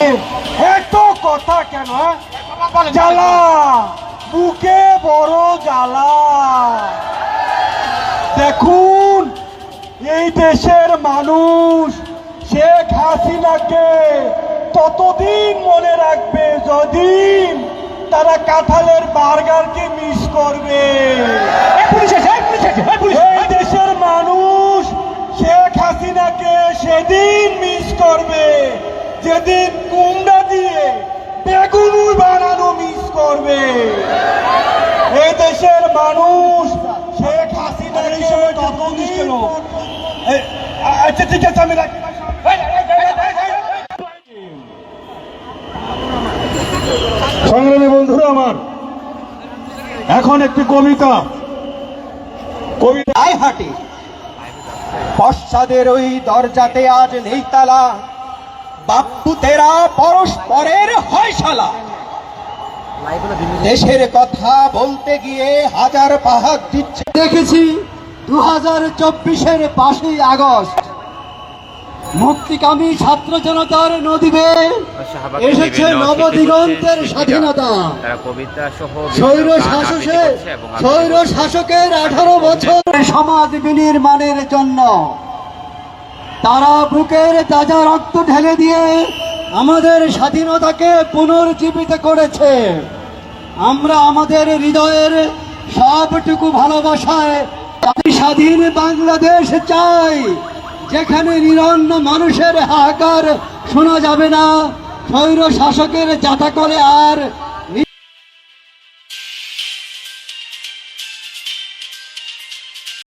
এত কথা কেন হ্যাঁ? জ্বালা বুকে বড় জ্বালা। দেখুন এই দেশের মানুষ শেখ হাসিনাকে ততদিন মনে রাখবে যদিন তারা কাঁঠালের বার্গারকে মিস করবে। এই দেশের মানুষ শেখ হাসিনাকে সেদিন মিস করবে। করবে। এই দেশের মানুষ শেখ হাসিনা এই সময় ততদিন এই, আচ্ছা ঠিক আছে আমি সংগ্রামী বন্ধুরা আমার এখন একটি কবিতা। কবিতা আয় হাটে। পশ্চাদের ওই দরজাতে আজ নেই তালা। বাপ্পু তেরা পরস্পরের হয়শালা দেশের কথা বলতে গিয়ে হাজার পাহাড় দিচ্ছে। দেখেছি দু হাজার চব্বিশের পাঁচই আগস্ট। মুক্তিকামী ছাত্র জনতার নদীবে এসেছে নবদিগন্তের স্বাধীনতা। স্বৈর শাসকে স্বৈর শাসকের আঠারো বছর সমাজ বিনির্মাণের জন্য। তারা বুকের তাজা রক্ত ঢেলে দিয়ে আমাদের স্বাধীনতাকে পুনর্জীবিত করেছে। আমরা আমাদের হৃদয়ের সবটুকু ভালোবাসায় স্বাধীন বাংলাদেশ চাই। যেখানে নিরন্ন মানুষের হাহাকার শোনা যাবে না স্বৈর শাসকের যাতা করে আর